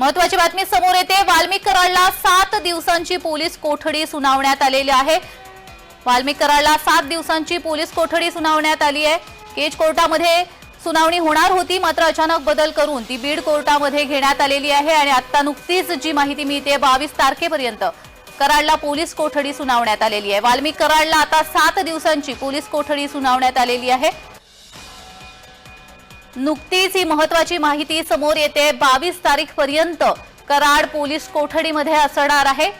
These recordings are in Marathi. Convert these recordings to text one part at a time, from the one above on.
महत्वाची बातमी समोर येते. वाल्मिक कराडला सात दिवसांची पोलीस कोठडी सुनावण्यात आलेली आहे. वाल्मिक कराडला सात दिवसांची पोलीस कोठडी सुनावण्यात आली आहे. केज कोर्टामध्ये सुनावणी होणार होती मात्र अचानक बदल करून ती बीड कोर्टामध्ये घेण्यात आलेली आहे आणि आता नुकतीच जी माहिती मिळते बावीस तारखेपर्यंत कराडला पोलीस कोठडी सुनावण्यात आलेली आहे. वाल्मिक कराडला आता सात दिवसांची पोलीस कोठडी सुनावण्यात आलेली आहे. नुकतीच ही महत्वाची माहिती समोर येते. बावीस तारीख पर्यंत कराड पोलीस कोठडीमध्ये असणार आहे.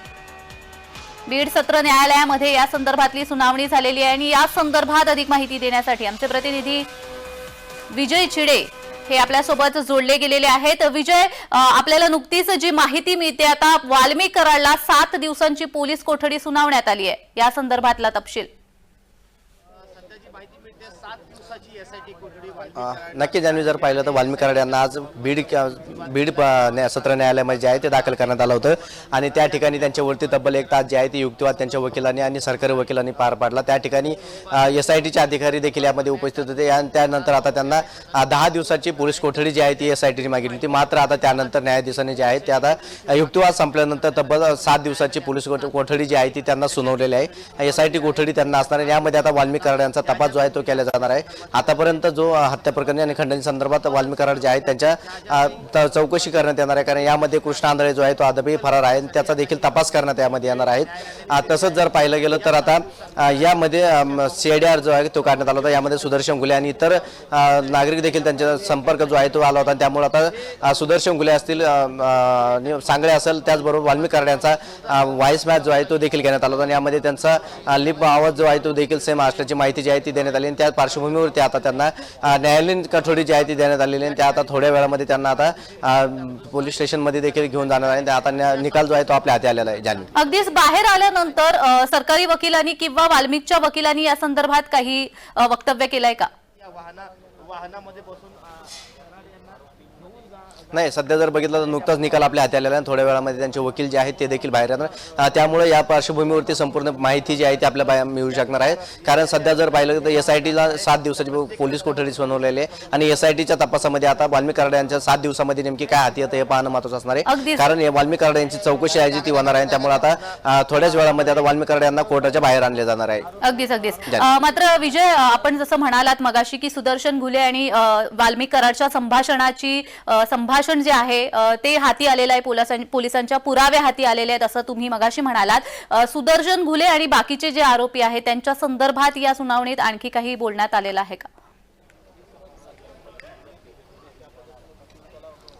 बीड सत्र न्यायालयामध्ये या संदर्भातली सुनावणी झालेली आहे आणि या संदर्भात अधिक माहिती देण्यासाठी आमचे प्रतिनिधी विजय चिडे हे आपल्यासोबत जोडले गेलेले आहेत. विजय आपल्याला नुकतीच जी माहिती मिळते आता वाल्मिक कराडला सात दिवसांची पोलीस कोठडी सुनावण्यात आली आहे. या संदर्भातला तपशील सध्याची माहिती मिळते सात दिवसाची एसआयटी कोठडी अ, नक्की ज्यांनी जर पाहिलं तर वाल्मिक कराड यांना आज बीड बीड सत्र न्यायालयामध्ये जे आहे ते दाखल करण्यात आलं होतं. आणि त्या ठिकाणी त्यांच्यावरती तब्बल एक तास जे आहे ते युक्तिवाद त्यांच्या वकिलांनी आणि सरकारी वकिलांनी पार पाडला. त्या ठिकाणी एस आय टीचे अधिकारी देखील यामध्ये उपस्थित होते. आणि त्यानंतर आता त्यांना दहा दिवसाची पोलीस कोठडी जी आहे ती एस आय टीने मागितली होती. मात्र आता त्यानंतर न्यायाधीशांनी जे आहे ते आता युक्तिवाद संपल्यानंतर तब्बल सात दिवसाची पोलीस कोठ- कोठडी जी आहे ती त्यांना सुनावलेली आहे. एस आय टी कोठडी त्यांना असणार आहे. यामध्ये आता वाल्मिक कराड यांचा तपास जो आहे तो केला जाणार आहे. आतापर्यंत जो हत्या प्रकरणी आणि खंडणी संदर्भात वाल्मिक जे आहेत त्यांच्या त- चौकशी करण्यात येणार आहे. कारण यामध्ये कृष्ण आंधळे जो आहे तो अद्यापही फरार आहे आणि त्याचा देखील तपास करण्यात यामध्ये येणार आहेत. तसंच जर पाहिलं गेलं तर आता अ, यामध्ये आर जो आहे तो काढण्यात आला होता. यामध्ये सुदर्शन गुले आणि इतर नागरिक देखील त्यांचा संपर्क जो आहे तो आला होता. त्यामुळे आता सुदर्शन गुले असतील सांगळे असेल त्याचबरोबर वाल्मिक कराड व्हॉइस मॅच जो आहे तो देखील घेण्यात आला होता. आणि यामध्ये त्यांचा लिप आवाज जो आहे तो देखील सेम असल्याची माहिती जी आहे ती देण्यात आली. आणि त्या पार्श्वभूमीवरती आता त्यांना अ, न्यायालयीन कठोरी जी आहे ती देण्यात आलेली आहे आणि त्या आता थोड्या वेळामध्ये त्यांना आता पोलीस स्टेशनमध्ये देखील घेऊन जाणार आहे आणि आता निकाल जो आहे तो आपल्या हाती आलेला आहे. जान्हवी अगदीच बाहेर आल्यानंतर सरकारी वकिलांनी किंवा वाल्मिकच्या वकिलांनी या संदर्भात काही वक्तव्य केलंय का? या वाहना वाहनामध्ये बसून नाही सध्या जर बघितलं तर नुकताच निकाल आपल्या हाती आलेला आहे. थोड्या वेळामध्ये त्यांचे वकील जे आहेत ते देखील बाहेर येणार. त्यामुळे या पार्श्वभूमीवरती संपूर्ण माहिती जी आहे ती आपल्या मिळू शकणार आहे. कारण सध्या जर पाहिलं तर एस आय टीला सात दिवसाची पोलीस कोठडी बनवलेली आहे. आणि एस आय टीच्या तपासामध्ये आता वाल्मिक कराड यांच्या सात दिवसामध्ये नेमकी काय हाती येतं हे पाहणं महत्वाचं असणार आहे. कारण वाल्मिक कराड यांची चौकशी आहे जी ती होणार आहे. त्यामुळे आता थोड्याच वेळामध्ये आता वाल्मिक कराड यांना कोर्टाच्या बाहेर आणले जाणार आहे. अगदीच अगदीच. मात्र विजय आपण जसं म्हणालात मगाशी की सुदर्शन घुले आणि अ, वाल्मिक कराडच्या संभाषणाची अ, संभाषण जे आहे ते हाती आलेलं आहे पोलिसांच्या पुरावे हाती आलेले आहेत असं तुम्ही मगाशी म्हणालात. सुदर्शन घुले आणि बाकीचे जे आरोपी आहेत त्यांच्या संदर्भात या सुनावणीत आणखी काही बोलण्यात आलेलं आहे का?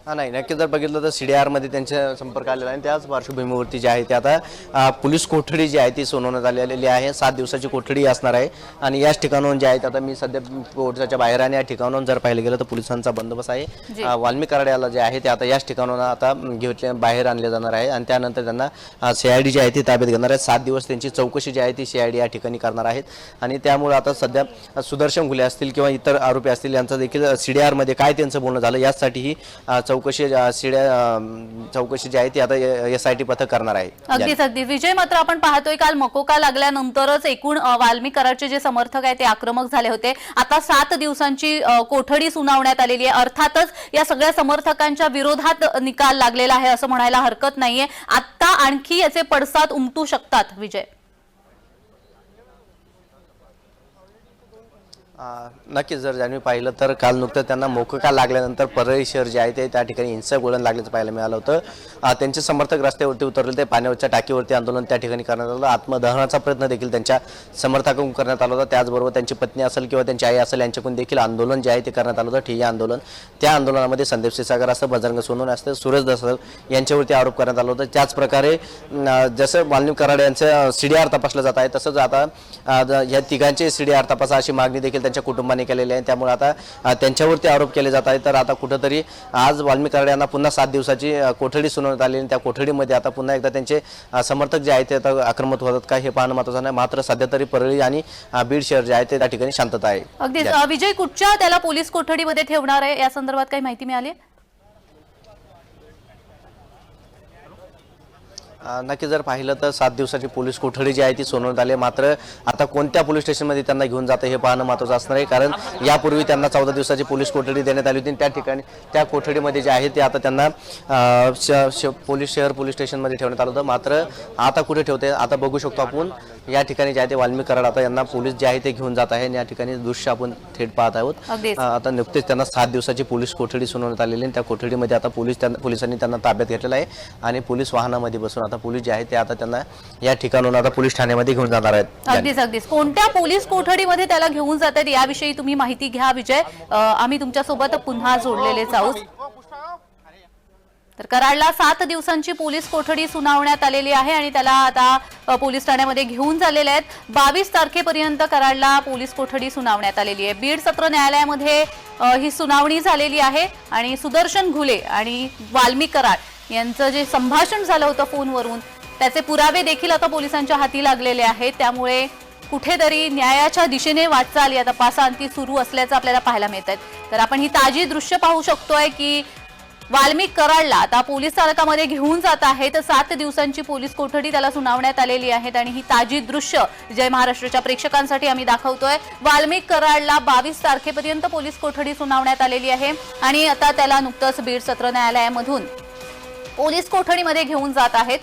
हा नाही नक्की जर बघितलं तर सी डी आरमध्ये त्यांच्या संपर्क आलेला आहे त्याच पार्श्वभूमीवरती जे आहे ते आता अ, पोलीस कोठडी जी आहे ती सोनवण्यात आलेली आहे. सात दिवसाची कोठडी असणार आहे. आणि याच ठिकाणाहून जे आहेत आता मी सध्या कोर्टाच्या बाहेर आणि या ठिकाणाहून जर पाहिलं गेलं तर पोलिसांचा बंदोबस्त. आहे. वाल्मिक कराड्याला जे आहे ते आता याच ठिकाणाहून आता घेतले बाहेर आणले जाणार आहे. आणि त्यानंतर त्यांना सी आय डी जी आहे ती ताब्यात घेणार आहे. सात दिवस त्यांची चौकशी जी आहे ती सी आय डी या ठिकाणी करणार आहेत. आणि त्यामुळे आता सध्या सुदर्शन घुले असतील किंवा इतर आरोपी असतील यांचं देखील सी डी आरमध्ये काय त्यांचं बोलणं झालं यासाठी ही चौकशी शिड्या चौकशी जी आहे ती आता एस आय टी पथक करणार आहे. अगदीच अगदीच. विजय मात्र आपण पाहतोय काल मकोका लागल्यानंतरच एकूण अ, जे समर्थक आहे ते आक्रमक झाले होते. आता सात दिवसांची कोठडी सुनावण्यात आलेली आहे. अर्थातच या सगळ्या समर्थकांच्या विरोधात निकाल लागलेला आहे असं म्हणायला हरकत नाहीये. आता आणखी याचे पडसाद उमटू शकतात विजय. नक्कीच जर ज्यांनी पाहिलं तर काल नुकतं त्यांना मोकका लागल्यानंतर परळी शहर जे आहे ते त्या ठिकाणी हिंसक वळण लागल्याचं पाहायला मिळालं होतं. त्यांचे समर्थक रस्त्यावरती उतरले ते पाण्यावरच्या टाकीवरती आंदोलन त्या ठिकाणी करण्यात आलं. आत्मदहनाचा प्रयत्न देखील त्यांच्या समर्थकांकडून करण्यात आला होता. त्याचबरोबर त्यांची पत्नी असेल किंवा त्यांची आई असेल यांच्याकडून देखील आंदोलन जे आहे ते करण्यात आलं होतं. ठिय्या आंदोलन. त्या आंदोलनामध्ये संदीप सिसागर असतं बजरंग सोनवणे असतं सूरज दसल यांच्यावरती आरोप करण्यात आला होता. त्याच प्रकारे जसं मालनीव कराड यांचं सी डी आर तपासलं जात आहे तसंच आता या तिघांचे सी डी आर तपासा अशी मागणी देखील त्यांच्या कुटुंबाने केलेली आहे. त्यामुळे आता त्यांच्यावरती आरोप केले जात आहेत. तर आता कुठंतरी आज वाल्मिक कराड यांना पुन्हा सात दिवसाची कोठडी सुनावण्यात आली आणि त्या कोठडीमध्ये आता पुन्हा एकदा त्यांचे समर्थक जे आहेत ते आता आक्रमक होतात. का हे पाहणं महत्त्वाचं नाही. मात्र सध्या तरी परळी आणि बीड शहर जे आहे ते त्या ठिकाणी शांतता आहे. अगदीच अ, विजय कुठच्या त्याला पोलीस कोठडीमध्ये ठेवणार आहे? या संदर्भात काही माहिती मिळाली आहे? अ, नक्की जर पाहिलं तर सात दिवसाची पोलीस कोठडी जी आहे ती सोनवण्यात आली मात्र आता कोणत्या पोलीस स्टेशनमध्ये त्यांना घेऊन जातं हे पाहणं महत्त्वाचं असणार आहे. कारण यापूर्वी त्यांना चौदा दिवसाची पोलीस कोठडी देण्यात आली होती. त्या ठिकाणी त्या कोठडीमध्ये जे आहे ते आता त्यांना श- श- पोलीस शहर पोलीस स्टेशनमध्ये ठेवण्यात आलं होतं. मात्र आता कुठे ठेवते? आता बघू शकतो आपण. या ठिकाणी जे आहे ते वाल्मिक कराड आता यांना पोलीस जे आहे ते घेऊन जात आहे आणि या ठिकाणी दृश्य आपण थेट पाहत आहोत अगदीच. आता नुकतेच त्यांना सात दिवसाची पोलीस कोठडी सुनावण्यात आलेली आहे. त्या कोठडीमध्ये आता पोलीस त्यांना पोलिसांनी त्यांना ताब्यात घेतलेलं आहे आणि पोलीस वाहनामध्ये बसून आता पोलीस जे आहे ते आता त्यांना या ठिकाणून आता पोलीस ठाण्यामध्ये घेऊन जाणार आहेत अगदीच अगदीच कोणत्या पोलीस कोठडीमध्ये त्याला घेऊन जातात याविषयी तुम्ही माहिती घ्या विजय अ, आम्ही तुमच्यासोबत पुन्हा जोडलेलेच आहोत तर कराडला सात दिवसांची पोलीस कोठडी सुनावण्यात आलेली आहे आणि त्याला आता पोलीस ठाण्यामध्ये घेऊन झालेले आहेत. बावीस तारखेपर्यंत कराडला पोलीस कोठडी सुनावण्यात आलेली आहे. बीड सत्र न्यायालयामध्ये ही सुनावणी झालेली आहे आणि सुदर्शन घुले आणि वाल्मी कराड यांचं जे संभाषण झालं होतं फोनवरून त्याचे पुरावे देखील आता पोलिसांच्या हाती लागलेले आहेत. त्यामुळे कुठेतरी न्यायाच्या दिशेने वाटचाल या तपासांती सुरू असल्याचं आपल्याला पाहायला मिळत आहेत तर आपण ही ताजी दृश्य पाहू शकतोय की वाल्मिक कराडला आता पोलीस स्थानकामध्ये घेऊन जात आहे तर सात दिवसांची पोलीस कोठडी त्याला सुनावण्यात आलेली आहेत आणि ही ताजी दृश्य जय महाराष्ट्राच्या प्रेक्षकांसाठी आम्ही दाखवतोय. वाल्मिक कराडला बावीस तारखेपर्यंत पोलीस कोठडी सुनावण्यात आलेली आहे आणि आता त्याला नुकतंच बीड सत्र न्यायालयामधून पोलीस कोठडीमध्ये घेऊन जात आहेत.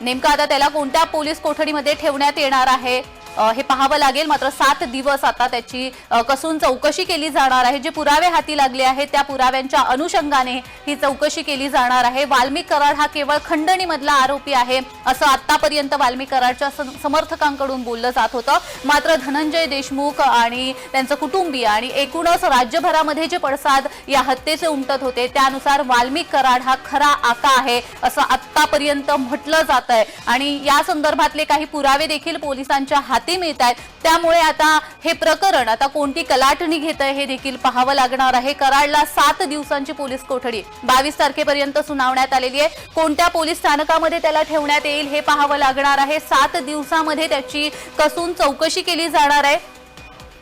नेमकं आता त्याला कोणत्या पोलीस कोठडीमध्ये ठेवण्यात येणार आहे? हे पाहावं लागेल. मात्र सात दिवस आता त्याची कसून चौकशी केली जाणार आहे. जे पुरावे हाती लागले आहेत त्या पुराव्यांच्या अनुषंगाने ही चौकशी केली जाणार आहे. वाल्मिक कराड हा केवळ खंडणीमधला आरोपी आहे असं आतापर्यंत वाल्मिक कराडच्या समर्थकांकडून बोललं जात होतं. मात्र धनंजय देशमुख आणि त्यांचं कुटुंबीय आणि एकूणच राज्यभरामध्ये जे पडसाद या हत्येचे उमटत होते त्यानुसार वाल्मिक कराड हा खरा आका आहे असं आतापर्यंत म्हटलं जात आहे आणि या संदर्भातले काही पुरावे देखील पोलिसांच्या हात मिळत आहेत त्यामुळे आता हे प्रकरण आता कोणती कलाटणी घेत आहे हे देखील पाहावं लागणार आहे. कराडला सात दिवसांची पोलीस कोठडी. बावीस तारखेपर्यंत सुनावण्यात आलेली आहे. कोणत्या पोलीस स्थानकामध्ये त्याला ठेवण्यात येईल हे पाहावं लागणार आहे. सात दिवसामध्ये त्याची कसून चौकशी केली जाणार आहे.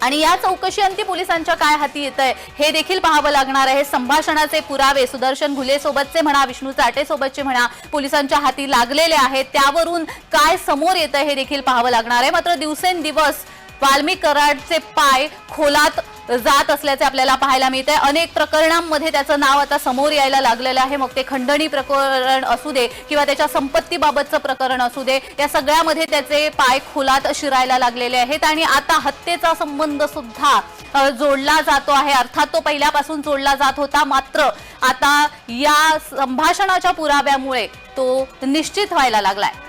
आणि या चौकशीअंती पोलिसांच्या काय हाती येत आहे हे देखील पाहावं लागणार आहे. संभाषणाचे पुरावे सुदर्शन घुले सोबतचे म्हणा विष्णू चाटे सोबतचे म्हणा पोलिसांच्या हाती लागलेले आहेत. त्यावरून काय समोर येत आहे हे देखील पाहावं लागणार आहे. मात्र दिवसेंदिवस वाल्मी कराडचे पाय खोलात जात असल्याचे आपल्याला पाहायला मिळते अनेक प्रकरणांमध्ये त्याचं नाव आता समोर यायला लागलेलं आहे मग ते खंडणी प्रकरण असू दे किंवा त्याच्या संपत्तीबाबतचं प्रकरण असू दे या सगळ्यामध्ये त्याचे पाय खोलात शिरायला लागलेले आहेत आणि आता हत्येचा संबंध सुद्धा जोडला जातो आहे अर्थात तो पहिल्यापासून जोडला जात होता मात्र आता या संभाषणाच्या पुराव्यामुळे तो निश्चित व्हायला लागलाय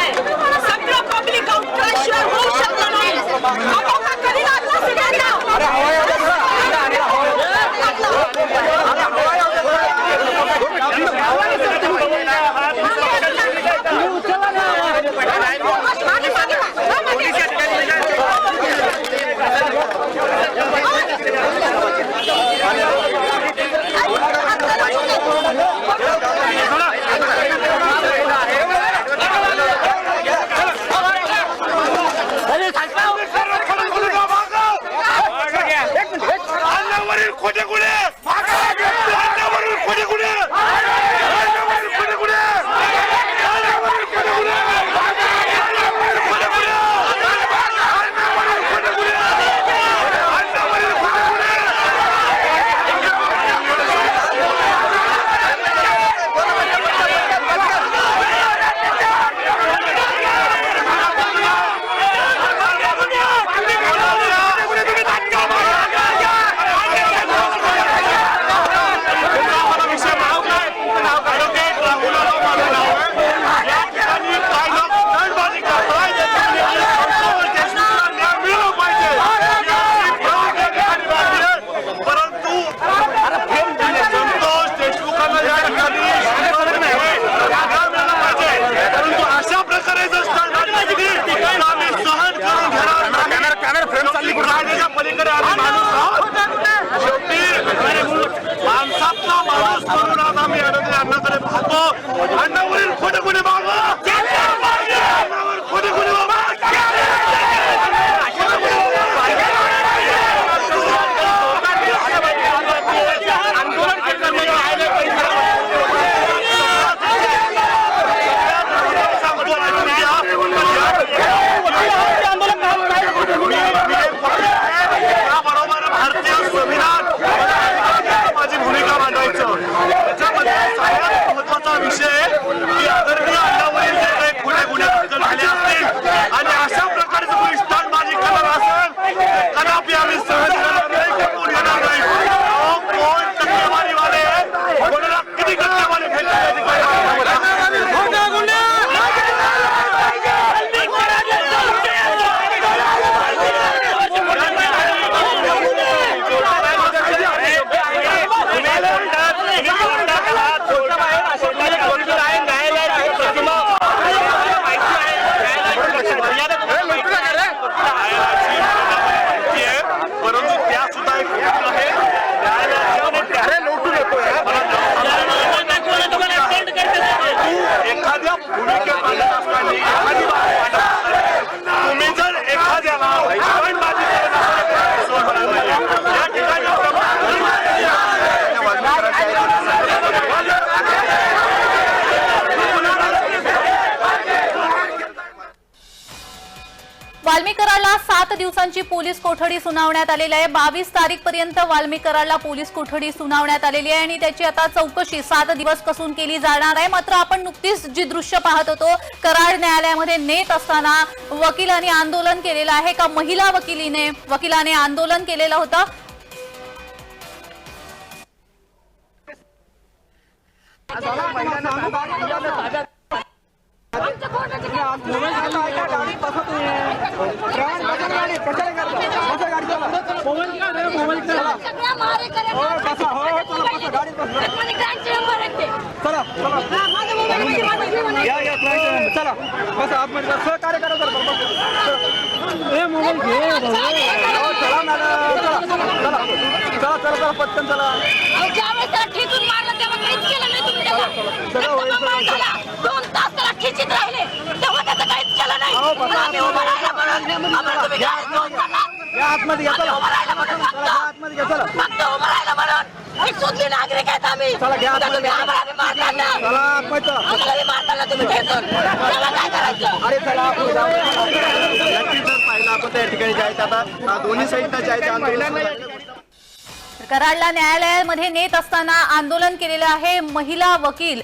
उचला तर कदापि आम्ही सहन करणार नाही कपूर घेणार नाही अहो, कोण टक्केवारीवाले कोणाला किती टक्केवारी भेटते याची काही माहिती नाही. परंतु त्या सुद्धा एक गोष्ट आहे एखाद्या भूमिकेत मांडत असताना एखादी बाब मांडत असताना तुम्ही जर एखाद्याला स्टंटबाजी करत असाल तर सहन होणार नाही. या ठिकाणी वाल्मी कराडला सात दिवसांची पोलीस कोठडी सुनावण्यात आलेली आहे. बावीस तारीख पर्यंत वाल्मी कराडला पोलीस कोठडी सुनावण्यात आलेली आहे आणि त्याची आता चौकशी सात दिवस कसून केली जाणार आहे. मात्र आपण नुकतीच जी दृश्य पाहत होतो कराड न्यायालयामध्ये नेत असताना वकिलांनी आंदोलन केलेलं आहे का? महिला वकिलीने वकिलाने आंदोलन केलेलं होतं. सगळ्या चला चला बस आतमध्ये सहकार्य करा ए मोबाईल घे चला मॅडम चला चला चला. चला चला पटकन चला तेव्हा काहीच केलं नाही तुम्ही. त्याला. झाला. दोन तास त्याला ठेचीत राहिले. तेव्हा त्याचं काहीच केलं नाही. पण आम्ही उभं राहिलं म्हणून. आम्हाला तुम्ही काय घेऊन चालला? या आतमध्ये घ्या आम्ही चला. उभं राहिलं म्हणून. फक्त. चला, आतमध्ये घ्या चला. फक्त उभं राहिलं म्हणून. एक सुधली नागरिक आहेत आम्ही. चला, घ्या उद्या आतमध्ये. तुम्ही आम्हाला बी मारताना चला आतमध्ये चला. आम्हाला बी मारताना तुम्ही ठेचून तेव्हा काय करायचं? अरे चला आपण जाऊ. नक्कीच जर पाहिलं आपण त्या ठिकाणी जे आहे ते आता. अ, दोन्ही साईडला जे आहे ते आंदोलन. सुरू आहे. कराडला न्यायालयामध्ये नेत असताना आंदोलन केलेलं आहे. महिला वकील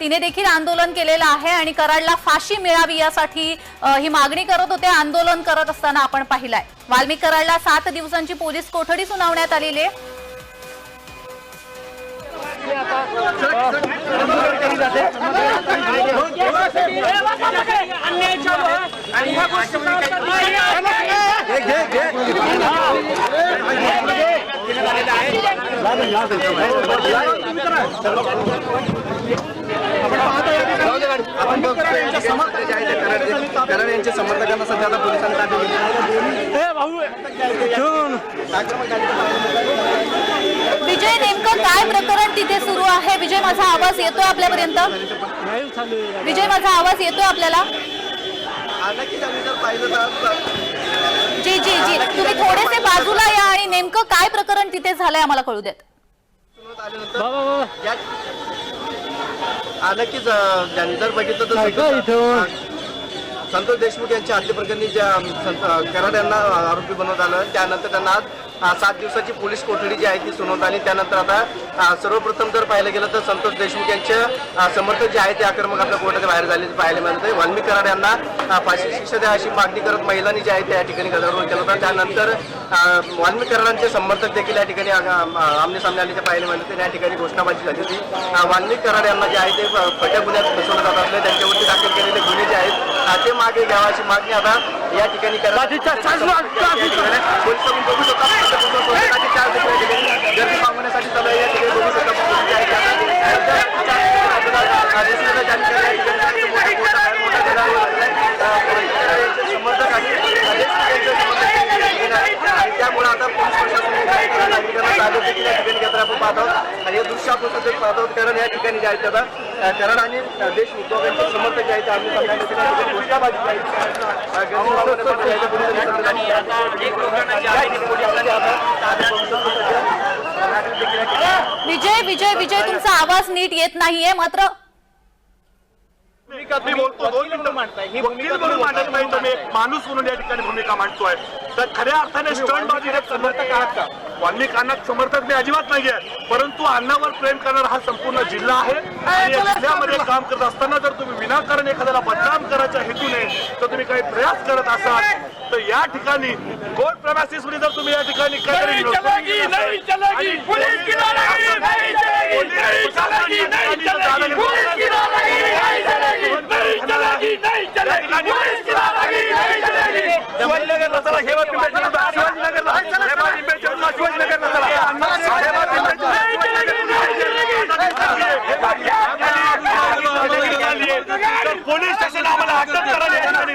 तिने देखील आंदोलन केलेलं आहे आणि कराडला फाशी मिळावी यासाठी ही मागणी करत होते. आंदोलन करत असताना आपण पाहिलंय. वाल्मिक कराडला सात दिवसांची पोलीस कोठडी सुनावण्यात आलेली आहे. आपण बघतो यांच्या समर्थक जे आहे ते कराड यांच्या समर्थकांना सध्या आता पोलिसांनी विजय नेमकं काय प्रकरण तिथे सुरू आहे? विजय माझा आवाज येतोय आपल्यापर्यंत? विजय माझा आवाज येतोय आपल्याला? जी जी जी. तुम्ही थोडेसे बाजूला या आणि नेमकं काय प्रकरण तिथे झालंय आम्हाला कळू देत. आल्यानंतर या- जर बघितलं तर संतोष- संतोष देशमुख यांच्या हत्येप्रकरणी ज्या संत- कराड यांना आरोपी बनवण्यात आलं. त्यानंतर त्यांना आज सात दिवसाची पोलीस कोठडी जी आहे ती सुनावण्यात आली. त्यानंतर आता सर्वप्रथम जर पाहिलं गेलं तर संतोष देशमुख यांचे अ, समर्थक जे आहे ते आक्रमक आपल्या कोर्टाच्या बाहेर झाले पाहायला मिळते वाल्मिक कराड यांना फाशी शिक्षा द्या अशी मागणी करत महिलांनी जे आहे ते या ठिकाणी गदारोळ केला होता. त्यानंतर वाल्मिक कराडांचे समर्थक देखील या ठिकाणी आमने सामने आले ते पाहायला मिळाले त्या ठिकाणी घोषणाबाजी झाली होती. वाल्मिक कराड यांना जे आहे ते अ, खोट्या गुन्ह्यात फसवलं जात असले त्यांच्यावरती दाखल केलेले गुन्हे जे आहेत ते मागे घ्यावा अशी मागणी आता या ठिकाणी करत पोलीस बघू शकता करण्यासाठी चालू या ठिकाणी बघू शकता आणि त्यामुळे आता पोलीस प्रशासन नागरिकांना जागृती या आपण पाहतो हे दृश्य आपण सध्या पाहतो कारण या ठिकाणी जायचं आता कराड आणि देशमुख दोघांचे समर्थक जे आहेत आम्ही विजय विजय विजय तुमचा आवाज नीट येत नाहीये मात्र भूमिका मी बोलतो दोन मिनिटं वकील म्हणून मांडत नाही एक माणूस म्हणून या ठिकाणी भूमिका मांडतोय. तर खऱ्या अर्थाने स्टंटबाजी समर्थक आहात. का वाल्मिकांना समर्थक मी अजिबात नाहीये परंतु अन्नावर प्रेम करणारा हा संपूर्ण जिल्हा आहे. आणि या जिल्ह्यामध्ये काम करत असताना जर तुम्ही विनाकारण एखाद्याला बदनाम करायच्या हेतूने जर तुम्ही काही प्रयास करत असाल तर या ठिकाणी कोर्ट प्रमासिसमध्ये जर तुम्ही या ठिकाणी काहीतरी आणि पोलीस- शिवाजीनगरला चला हे बातमी भेटली होती. शिवाजीनगरला हे बातमी भेटली होती. शिवाजीनगरला चला हे बातमी भेटली होती. तर पोलीस स्टेशन आम्हाला अटक करायला या ठिकाणी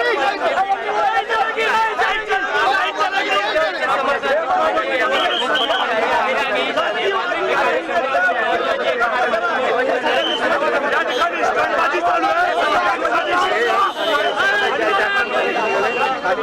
या ठिकाणी स्टंटबाजी चालू सगळ्यात अगोदर प्रामाणिकपणे सांगतो की आता मी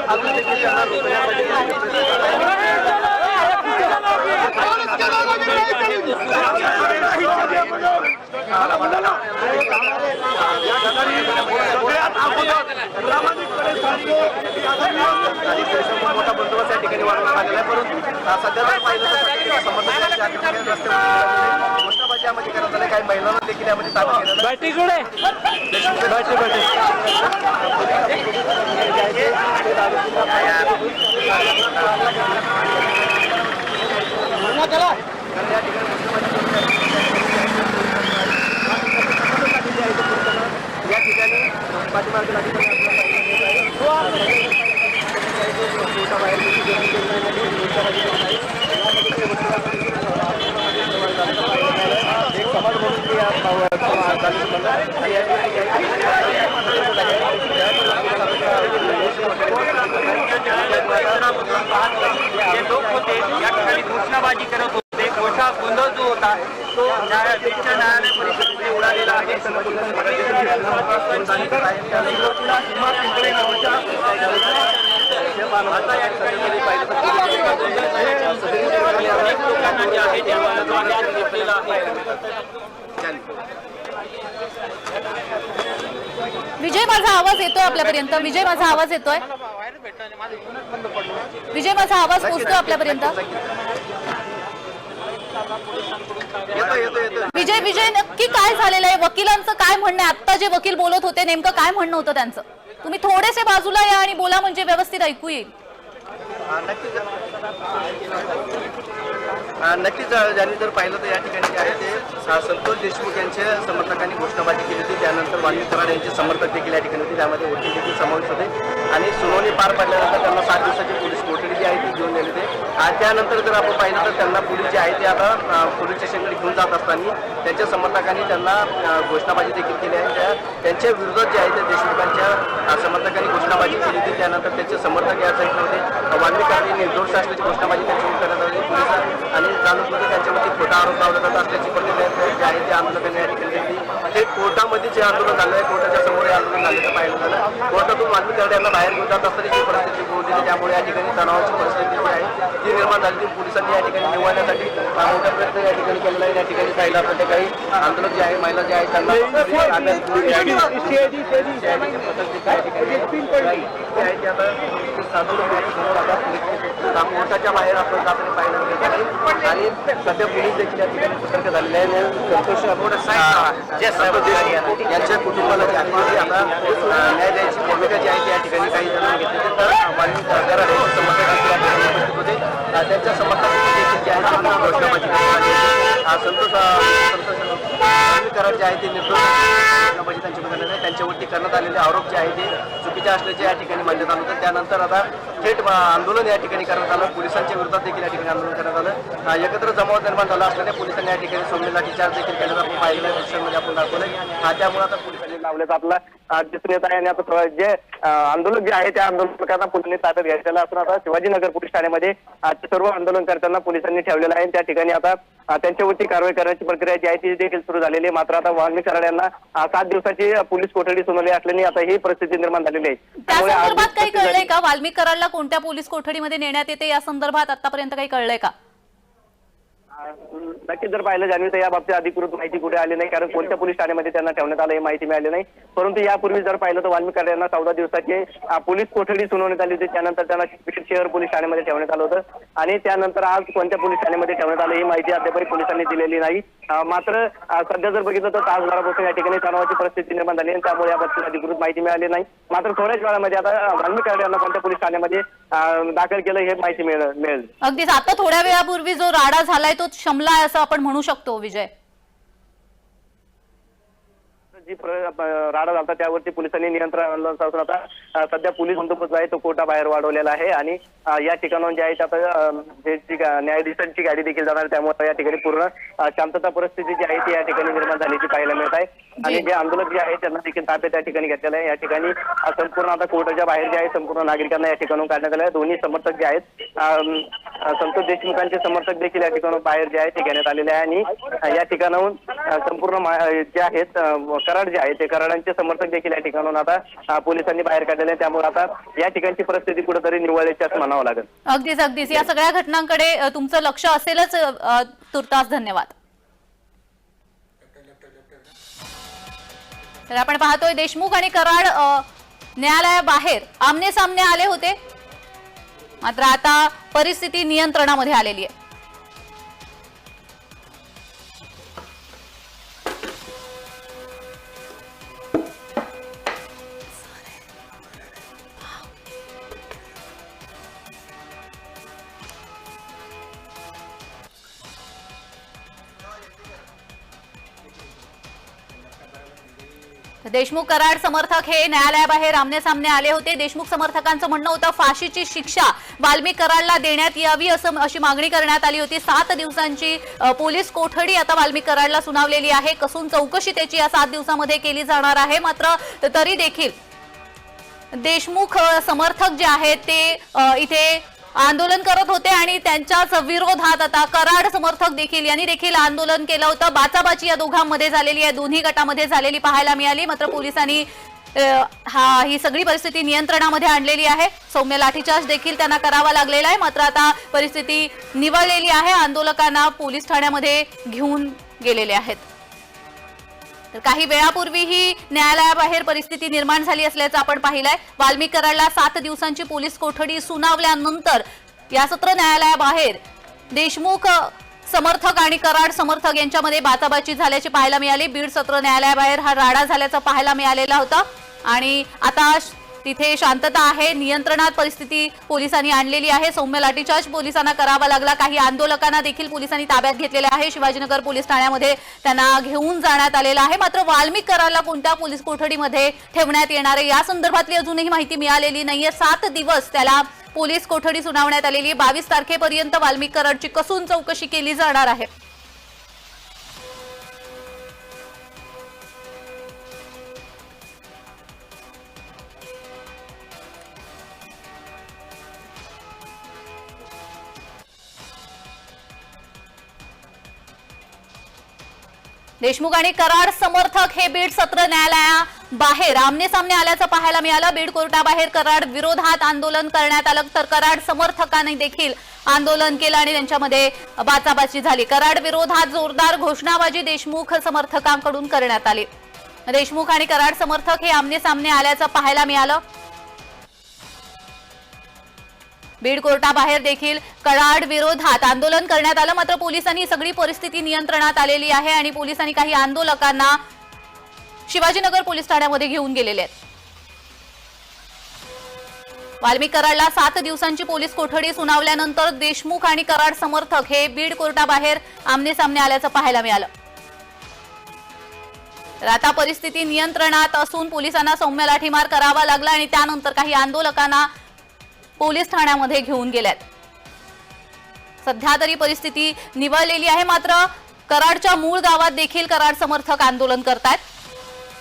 मोठा बंदोबस्त या ठिकाणी वाढवण्यात आलेला आहे परंतु सध्या पाहिलं यामध्ये करण्यात आल्या काही महिलांना देखील यामध्ये ताब्यात घेण्यात आलं. या ठिकाणी पाठीमागे या ठिकाणी आपल्याला पाहिलं जात आहे. कोर्टाबाहेर देखील गर्दी केलेली आहे. घोषणाबाजी करत आहे. एक समाज म्हणून ते या पाव- चालू म्हणतात. आणि या ठिकाणी जे लोक होते या ठिकाणी घोषणाबाजी करत होते घोषणा गोंधळ जो होता तो न्याय उच्च न्यायालय परिषदेने उडालेला आहे आता या ठिकाणी अनेक लोकांना जे आहे घेतलेलं आहे. विजय माझा आवाज येतोय आपल्यापर्यंत? विजय माझा आवाज येतोय? विजय माझा आवाज पोहोचतोय आपल्यापर्यंत? येतो येतो येतो विजय विजय नक्की काय झालेलं आहे? वकिलांचं काय म्हणणं आहे? आता जे वकील बोलत होते नेमकं काय म्हणणं होतं त्यांचं? तुम्ही थोडेसे बाजूला या आणि बोला म्हणजे व्यवस्थित ऐकू येईल. नक्कीच ज्यांनी जर पाहिलं तर या ठिकाणी जे आहे ते संतोष देशमुख यांच्या समर्थकांनी घोषणाबाजी केली होती. त्यानंतर वाणी कराड यांचे समर्थक देखील या ठिकाणी होते. त्यामध्ये ओटी देखील समावेश होते. आणि सुनावणी पार पडल्यानंतर त्यांना सात दिवसाची पोलीस कोठडी जी आहे ती घेऊन गेली होते. आणि त्यानंतर जर आपण पाहिलं तर त्यांना पोलीस जे आहे ते आता पोलीस स्टेशनकडे घेऊन जात असताना त्यांच्या समर्थकांनी त्यांना घोषणाबाजी देखील केली आहे. त्या त्यांच्या विरोधात जे आहे ते देशमुखांच्या समर्थकांनी घोषणाबाजी केली होती. त्यानंतर त्यांचे समर्थक या साईडला होते. वाल्मिकांनी निर्दोष असल्याची घोषणाबाजी त्यांच्यावर करण्यात आणि जाणूनमध्ये त्यांच्यामध्ये खोटा आरोप लावला जात असल्याची प्रतिक्रिया जे आहे ते आंदोलकांनी या ठिकाणी ते कोर्टामध्ये जे आंदोलन झालं आहे कोर्टाच्या समोर हे आंदोलन झालेलं पाहिलं झालं कोर्टातून वाल्मी यांना बाहेर घेऊन जात असताना जी परिस्थिती उद्भवली त्यामुळे या ठिकाणी तणावाची परिस्थिती जी आहे ती निर्माण झाली. ती पोलिसांनी या ठिकाणी निवडण्यासाठी मोठा प्रयत्न या ठिकाणी केलेला आहे. या ठिकाणी पाहिलं आपण ते काही आंदोलक जे आहे महिला जे त्यांना आहे ते पथक जे आहे ठिकाणी जे आहे ते आता आंदोलन आहे समोर आता पोलीस- कोर्टाच्या बाहेर आपण जाताना पाहिलं. आणि सध्या पोलीस देखील या ठिकाणी सतर्क झालेले आहे संतोष यांच्या कुटुंबाला जे आहे ते आता न्याय द्यायची भूमिका आहे ती या ठिकाणी काही जणांनी घेतली तर वाल्मी कराड समर्थक होते त्यांच्या समर्थकांची देखील जी आहे ती घोषणाबाजी संतोष अ, संतोष वाल्मी जे आहे ते निर्दोष घोषणाबाजी त्यांच्याकडे करण्यात आहे. त्यांच्यावरती करण्यात आलेले आरोप जे आहे ते चुकीचे असल्याचे या ठिकाणी मांडण्यात आलं होतं त्यानंतर आता थेट आंदोलन या ठिकाणी करण्यात आलं. पोलिसांच्या विरोधात देखील या ठिकाणी आंदोलन करण्यात आलं. एकत्र जमाव निर्माण झाला असल्याने पोलिसांनी या ठिकाणी सौम्य लाठीचार्ज देखील केलेला आपण पाहिलेलं दृश्यांमध्ये आपण दाखवलंय. त्यामुळे आता पोलिसांनी लावल्याचं आपला दिसून येत आहे आणि आता जे आंदोलक जे आहे त्या आंदोलकांना पोलिसांनी ताब्यात घेतलेलं असून आता शिवाजीनगर पोलीस ठाण्यामध्ये सर्व आंदोलनकर्त्यांना पोलिसांनी ठेवलेलं आहे. त्या ठिकाणी आता त्यांच्यावरती कारवाई करण्याची प्रक्रिया जी आहे ती देखील सुरू झालेली आहे. मात्र आता वाल्मिक कराड यांना अ, सात दिवसाची पोलीस कोठडी सुनावली असल्याने आता ही परिस्थिती निर्माण झालेली आहे. त्या त्यामुळे आज संदर्भात काही कळलंय का? वाल्मिक कराडला कोणत्या पोलीस कोठडीमध्ये नेण्यात येते या संदर्भात आतापर्यंत काही कळलंय का? नक्कीच जर पाहिलं जाणवी तर या बाबतीत अधिकृत माहिती कुठे आली नाही कारण कोणत्या पोलीस ठाण्यामध्ये त्यांना ठेवण्यात आलं हे माहिती मिळाली नाही. परंतु यापूर्वी जर पाहिलं तर वाल्मिक यांना चौदा दिवसाची पोलीस कोठडी सुनावण्यात आली होती. त्यानंतर त्यांना शहर पोलीस ठाण्यामध्ये ठेवण्यात आलं होतं. आणि त्यानंतर आज कोणत्या पोलीस ठाण्यामध्ये ठेवण्यात आलं ही माहिती अद्यापही पोलिसांनी दिलेली नाही. मात्र सध्या जर बघितलं तर तासभरापासून या ठिकाणी तणावाची परिस्थिती निर्माण झाली आणि त्यामुळे याबाबतीत अधिकृत माहिती मिळाली नाही. मात्र थोड्याच वेळामध्ये आता वाल्मीकर यांना कोणत्या पोलीस ठाण्यामध्ये दाखल केलं हे माहिती मिळेल. अगदीच. आता थोड्या वेळापूर्वी जो राडा झालाय तो शमला आहे असं आपण म्हणू शकतो विजय. जी राडा झाला त्यावरती पोलिसांनी नियंत्रण आणलं असून आता सध्या पोलीस बंदोबस्त आहे तो कोटा बाहेर वाढवलेला आहे आणि या ठिकाणाहून जे आहे आता न्यायाधीशांची गाडी देखील जाणार त्यामुळे या ठिकाणी पूर्ण शांतता परिस्थिती जी आहे ती या ठिकाणी निर्माण झाल्याची पाहायला मिळत आहे. आणि जे आंदोलक जे आहे त्यांना देखील ताब्यात या ठिकाणी घेतलेलं आहे. या ठिकाणी संपूर्ण आता कोर्टाच्या बाहेर जे आहे संपूर्ण नागरिकांना या ठिकाणून काढण्यात आलं आहे. दोन्ही समर्थक जे आहेत संतोष देशमुखांचे समर्थक देखील या ठिकाणाहून बाहेर जे आहे ते घेण्यात आलेले आहे. आणि या ठिकाणाहून संपूर्ण जे आहेत कराड जे आहे ते कराडांचे समर्थक देखील या ठिकाणाहून आता पोलिसांनी बाहेर काढलेले आहे त्यामुळे आता या ठिकाणची परिस्थिती कुठेतरी निवळल्याची असं म्हणावं लागेल. अगदीच अगदीच. या सगळ्या घटनांकडे तुमचं लक्ष असेलच तुर्तास धन्यवाद. तर आपण पाहतोय देशमुख आणि कराड न्यायालयाबाहेर आमने सामने आले होते. मात्र आता परिस्थिती नियंत्रणामध्ये आलेली आहे. देशमुख कराड समर्थक हे न्यायालयाबाहेर आमने सामने आले होते. देशमुख समर्थकांचं म्हणणं होतं फाशीची शिक्षा वाल्मिक कराडला देण्यात यावी असं अशी मागणी करण्यात आली होती. सात दिवसांची पोलीस कोठडी आता वाल्मिक कराडला सुनावलेली आहे. कसून चौकशी त्याची या सात दिवसामध्ये केली जाणार आहे. मात्र तरी देखील देशमुख समर्थक जे आहेत ते इथे आंदोलन करत होते आणि त्यांच्याच विरोधात आता कराड समर्थक देखील यांनी देखील आंदोलन केलं होतं. बाचाबाची या दोघांमध्ये झालेली आहे दोन्ही गटामध्ये झालेली पाहायला मिळाली. मात्र पोलिसांनी हा ही सगळी परिस्थिती नियंत्रणामध्ये आणलेली आहे. सौम्य लाठीचार्ज देखील त्यांना करावा लागलेला आहे. मात्र आता परिस्थिती निवळलेली आहे. आंदोलकांना पोलीस ठाण्यामध्ये घेऊन गेलेले आहेत. तर काही वेळापूर्वी ही न्यायालयाबाहेर परिस्थिती निर्माण झाली असल्याचं आपण पाहिलंय. वाल्मिक कराडला सात दिवसांची पोलीस कोठडी सुनावल्यानंतर या सत्र न्यायालयाबाहेर देशमुख समर्थक आणि कराड समर्थक यांच्यामध्ये बाचाबाची झाल्याची पाहायला मिळाली. बीड सत्र न्यायालयाबाहेर हा राडा झाल्याचं पाहायला मिळालेला होता. आणि आता तिथे शांतता आहे नियंत्रणात परिस्थिती पोलिसांनी आणलेली आहे. सौम्य लाठीचार्ज पोलिसांना करावा लागला. काही आंदोलकांना देखील पोलिसांनी ताब्यात घेतलेले आहे. शिवाजीनगर पोलीस ठाण्यामध्ये त्यांना घेऊन जाण्यात आलेलं आहे. मात्र वाल्मिक कोणत्या पोलीस कोठडीमध्ये ठेवण्यात येणार आहे? या संदर्भातली अजूनही माहिती मिळालेली नाहीये. सात दिवस त्याला पोलीस कोठडी सुनावण्यात आलेली आहे. बावीस तारखेपर्यंत वाल्मिक कराडची कसून चौकशी केली जाणार आहे. देशमुख आणि कराड समर्थक हे बीड सत्र न्यायालया बाहेर आमने सामने आल्याचं पाहायला मिळालं. बीड कोर्टाबाहेर कराड विरोधात आंदोलन करण्यात आलं. तर कराड समर्थकांनी देखील आंदोलन केलं आणि त्यांच्यामध्ये बाचाबाची झाली. कराड विरोधात जोरदार घोषणाबाजी देशमुख समर्थकांकडून करण्यात आली. देशमुख आणि कराड समर्थक हे आमने सामने आल्याचं पाहायला मिळालं. बीड कोर्टाबाहेर देखील कराड विरोधात आंदोलन करण्यात आलं. मात्र पोलिसांनी सगळी परिस्थिती नियंत्रणात आलेली आहे आणि पोलिसांनी काही आंदोलकांना शिवाजीनगर पोलीस ठाण्यामध्ये घेऊन गेलेले आहेत. वाल्मिक कराडला सात दिवसांची पोलीस कोठडी सुनावल्यानंतर देशमुख आणि कराड समर्थक हे बीड कोर्टाबाहेर आमने सामने आल्याचं पाहायला मिळालं. तर आता परिस्थिती नियंत्रणात असून पोलिसांना सौम्य लाठीमार करावा लागला आणि त्यानंतर काही आंदोलकांना पोलीस ठाण्यामध्ये घेऊन गेल्यात. सध्या तरी परिस्थिती निवळलेली आहे मात्र कराडच्या मूळ गावात देखील कराड समर्थक आंदोलन करतायत.